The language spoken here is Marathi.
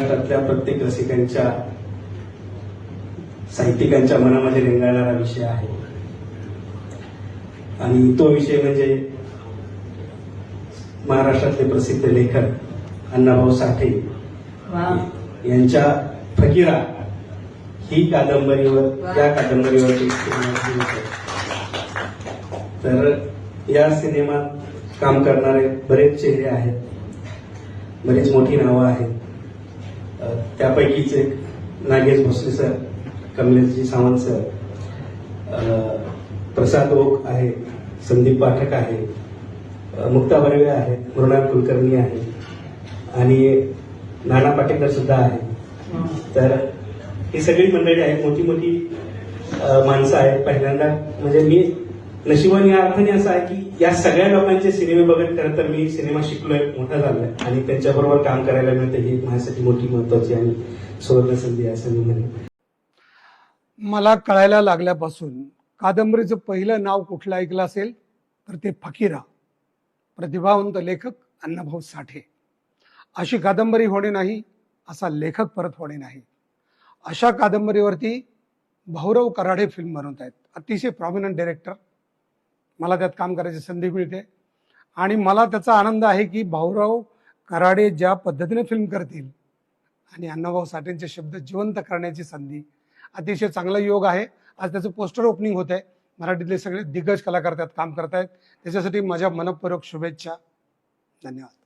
महाराष्ट्रातल्या प्रत्येक रसिकांच्या साहित्यिकांच्या मनामध्ये रेंगाळणारा विषय आहे. आणि तो विषय म्हणजे महाराष्ट्रातले प्रसिद्ध लेखक अण्णाभाऊ साठे यांच्या फकीरा ही कादंबरीवर या कादंबरीवरती. तर या सिनेमात काम करणारे बरेच चेहरे आहेत बरीच मोठी नावं आहेत. त्यापैकीच एक नागेश भोसले सर कमलेशजी सावंत सर प्रसाद ओक आहे संदीप पाठक आहे मुक्ता बर्वे आहेत मृणाल कुलकर्णी आहे आणि नाना पाटेकर सुद्धा आहे. तर ही सगळी मंडळी आहेत मोठी मोठी माणसं आहेत. पहिल्यांदा म्हणजे मी नशिबाने या अर्थाने असं आहे की या सगळ्या लोकांचे सिनेमे बघत खरं तर मी सिनेमा शिकलोय मोठा झालोय. आणि त्यांच्याबरोबर काम करायला मिळतं ही माझ्यासाठी मोठी महत्वाची आणि सुवर्ण संधी असं मी म्हणेन. मला कळायला लागल्यापासून कादंबरीचं पहिलं नाव कुठलं ऐकलं असेल तर ते फकीरा. प्रतिभावंत लेखक अण्णाभाऊ साठे. अशी कादंबरी होणे नाही असा लेखक परत होणे नाही. अशा कादंबरीवरती भाऊराव कराडे फिल्म बनवत आहेत. अतिशय प्रॉमिनंट डिरेक्टर मला त्यात काम करायची संधी मिळते. आणि मला त्याचा आनंद आहे की भाऊराव कराडे ज्या पद्धतीने फिल्म करतील आणि अण्णाभाऊ साठेंचे शब्द जिवंत करण्याची संधी अतिशय चांगला योग आहे. आज त्याचं पोस्टर ओपनिंग होत आहे. मराठीतले सगळे दिग्गज कलाकार त्यात काम करतायत. त्याच्यासाठी माझ्या मनपूर्वक शुभेच्छा. धन्यवाद.